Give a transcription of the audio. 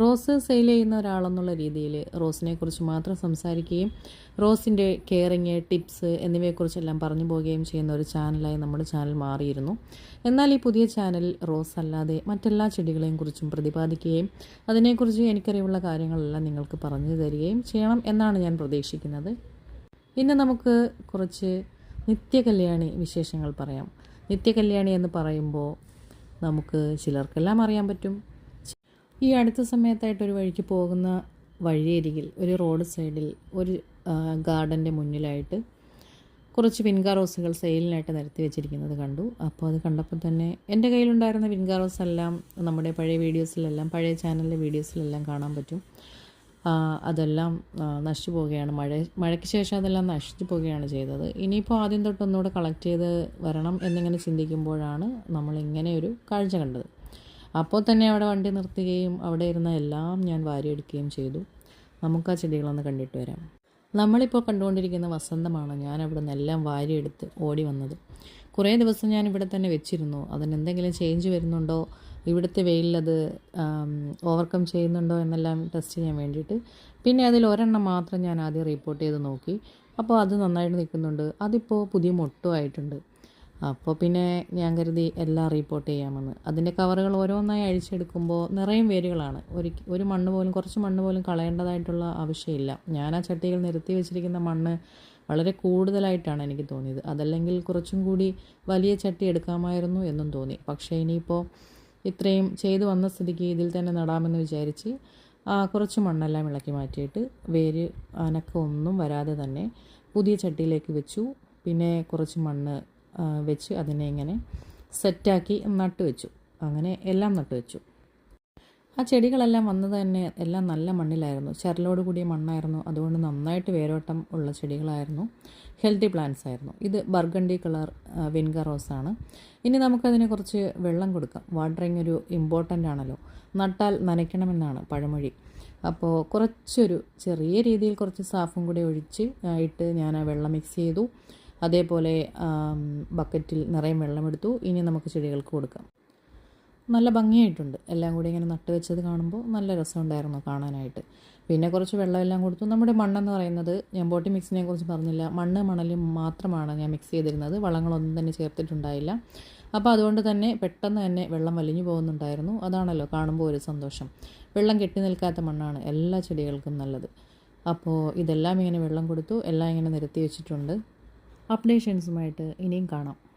Rose sale ചെയ്യുന്ന ഒരാളെന്നുള്ള രീതിയിൽ റോസിനെക്കുറിച്ച് മാത്രം സംസാരിക്കുകയും റോസിന്റെ കെയറിങ് ടിപ്സ് എന്നിവയെക്കുറിച്ചെല്ലാം പറഞ്ഞു പോവുകയും ചെയ്യുന്ന ഒരു ചാനലായി നമ്മുടെ ചാനൽ മാറിയിരുന്നു. എന്നാൽ ഈ പുതിയ ചാനൽ റോസ് അല്ലാതെ മറ്റെല്ലാ ചെടികളെയും കുറിച്ചും പ്രതിപാദിക്കുകയും അതിനെക്കുറിച്ച് എനിക്കറിവുള്ള കാര്യങ്ങളെല്ലാം നിങ്ങൾക്ക് പറഞ്ഞു തരികയും ചെയ്യണം എന്നാണ് ഞാൻ പ്രതീക്ഷിക്കുന്നത്. ഇന്ന് നമുക്ക് കുറച്ച് നിത്യകല്യാണി വിശേഷങ്ങൾ പറയാം. നിത്യകല്യാണി എന്ന് പറയുമ്പോൾ നമുക്ക് ചിലർക്കെല്ലാം അറിയാൻ പറ്റും. ഈ അടുത്ത സമയത്തായിട്ട് ഒരു വഴിക്ക് പോകുന്ന വഴിയരികിൽ ഒരു റോഡ് സൈഡിൽ ഒരു ഗാർഡന്റെ മുന്നിലായിട്ട് കുറച്ച് വിൻകാ റോസുകൾ സെയിലിനായിട്ട് നിരത്തി വെച്ചിരിക്കുന്നത് കണ്ടു. അപ്പോൾ അത് കണ്ടപ്പോൾ തന്നെ എന്റെ കയ്യിലുണ്ടായിരുന്ന വിൻകാ റോസ് എല്ലാം നമ്മുടെ പഴയ വീഡിയോസിലെല്ലാം പഴയ ചാനലിലെ വീഡിയോസിലെല്ലാം കാണാൻ പറ്റും. അതെല്ലാം നശിച്ചു പോവുകയാണ്. മഴ മഴയ്ക്ക് ശേഷം അതെല്ലാം നശിച്ചു പോവുകയാണ് ചെയ്തത്. ഇനിയിപ്പോൾ ആദ്യം തൊട്ട് ഒന്നുകൂടെ കളക്ട് ചെയ്ത് വരണം എന്നിങ്ങനെ ചിന്തിക്കുമ്പോഴാണ് നമ്മൾ ഇങ്ങനെ ഒരു കാഴ്ച കണ്ടത്. അപ്പോൾ തന്നെ അവിടെ വണ്ടി നിർത്തുകയും അവിടെ ഇരുന്ന എല്ലാം ഞാൻ വാരിയെടുക്കുകയും ചെയ്തു. നമുക്ക് ആ ചെടികളൊന്ന് കണ്ടിട്ട് വരാം. നമ്മളിപ്പോൾ കണ്ടുകൊണ്ടിരിക്കുന്ന വസന്തമാണ്. ഞാൻ അവിടെ നിന്നെല്ലാം വാരിയെടുത്ത് ഓടി വന്നത്. കുറേ ദിവസം ഞാൻ ഇവിടെ തന്നെ വെച്ചിരുന്നു. അതിനെന്തെങ്കിലും ചേഞ്ച് വരുന്നുണ്ടോ? ഇവിടുത്തെ വെയിലത് ഓവർകം ചെയ്യുന്നുണ്ടോ എന്നെല്ലാം ടെസ്റ്റ് ചെയ്യാൻ വേണ്ടിയിട്ട്. പിന്നെ അതിൽ ഒരെണ്ണം മാത്രം ഞാൻ ആദ്യം റിപ്പോർട്ട് ചെയ്ത് നോക്കി. അപ്പോൾ അത് നന്നായിട്ട് നിൽക്കുന്നുണ്ട്. അതിപ്പോൾ പുതിയ മൊട്ടുമായിട്ടുണ്ട് അപ്പോൾ പിന്നെ ഞാൻ കരുതി എല്ലാം റിപ്പോർട്ട് ചെയ്യാമെന്ന്. അതിന്റെ കവറുകൾ ഓരോന്നായി അഴിച്ചെടുക്കുമ്പോൾ നിറയും വേരുകളാണ്. ഒരു ഒരു മണ്ണ് പോലും കുറച്ച് മണ്ണ് പോലും കളയേണ്ടതായിട്ടുള്ള ആവശ്യമില്ല. ഞാൻ ആ ചട്ടികൾ നിരത്തി വെച്ചിരിക്കുന്ന മണ്ണ് വളരെ കൂടുതലായിട്ടാണ് എനിക്ക് തോന്നിയത്. അതല്ലെങ്കിൽ കുറച്ചും കൂടി വലിയ ചട്ടി എടുക്കാമായിരുന്നു എന്നും തോന്നി. പക്ഷേ ഇനിയിപ്പോൾ ഇത്രയും ചെയ്തു വന്ന സ്ഥിതിക്ക് ഇതിൽ തന്നെ നടാമെന്ന് വിചാരിച്ച് കുറച്ച് മണ്ണെല്ലാം ഇളക്കി മാറ്റിയിട്ട് വേര് അനക്കമൊന്നും വരാതെ തന്നെ പുതിയ ചട്ടിയിലേക്ക് വെച്ചു. പിന്നെ കുറച്ച് മണ്ണ് വെച്ച് അതിനെ ഇങ്ങനെ സെറ്റാക്കി നട്ടു വെച്ചു. അങ്ങനെ എല്ലാം നട്ടു വെച്ചു. ആ ചെടികളെല്ലാം വന്നത് തന്നെ എല്ലാം നല്ല മണ്ണിലായിരുന്നു. ചരലോട് കൂടിയ മണ്ണായിരുന്നു. അതുകൊണ്ട് നന്നായിട്ട് വേരോട്ടം ഉള്ള ചെടികളായിരുന്നു. ഹെൽത്തി പ്ലാന്റ്സ് ആയിരുന്നു. ഇത് ബർഗണ്ടി കളർ വിൻഗ ആണ് ഇനി നമുക്കതിനെ കുറച്ച് വെള്ളം കൊടുക്കാം. വാട്ടറിങ് ഒരു ഇമ്പോർട്ടന്റ് ആണല്ലോ. നട്ടാൽ നനയ്ക്കണമെന്നാണ് പഴമൊഴി. അപ്പോൾ കുറച്ചൊരു ചെറിയ രീതിയിൽ കുറച്ച് സാഫും കൂടി ഒഴിച്ച് ഇട്ട് ഞാൻ ആ വെള്ളം മിക്സ് ചെയ്തു. അതേപോലെ ബക്കറ്റിൽ നിറയെ വെള്ളമെടുത്തു. ഇനി നമുക്ക് ചെടികൾക്ക് കൊടുക്കാം. നല്ല ഭംഗിയായിട്ടുണ്ട്. എല്ലാം കൂടി ഇങ്ങനെ നട്ട് വെച്ചത് കാണുമ്പോൾ നല്ല രസമുണ്ടായിരുന്നു കാണാനായിട്ട്. പിന്നെ കുറച്ച് വെള്ളമെല്ലാം കൊടുത്തു. നമ്മുടെ മണ്ണെന്ന് പറയുന്നത് ഞാൻ ബോട്ടി മിക്സിനെ കുറിച്ച് പറഞ്ഞില്ല. മണ്ണ് മണലും മാത്രമാണ് ഞാൻ മിക്സ് ചെയ്തിരുന്നത്. വളങ്ങളൊന്നും തന്നെ ചേർത്തിട്ടുണ്ടായില്ല. അപ്പോൾ അതുകൊണ്ട് തന്നെ പെട്ടെന്ന് തന്നെ വെള്ളം വലിഞ്ഞു പോകുന്നുണ്ടായിരുന്നു. അതാണല്ലോ കാണുമ്പോൾ ഒരു സന്തോഷം. വെള്ളം കെട്ടി നിൽക്കാത്ത മണ്ണാണ് എല്ലാ ചെടികൾക്കും നല്ലത്. അപ്പോൾ ഇതെല്ലാം ഇങ്ങനെ വെള്ളം കൊടുത്തു. എല്ലാം ഇങ്ങനെ നിരത്തി വെച്ചിട്ടുണ്ട്. അപ്ഡേഷൻസുമായിട്ട് ഇനിയും കാണാം.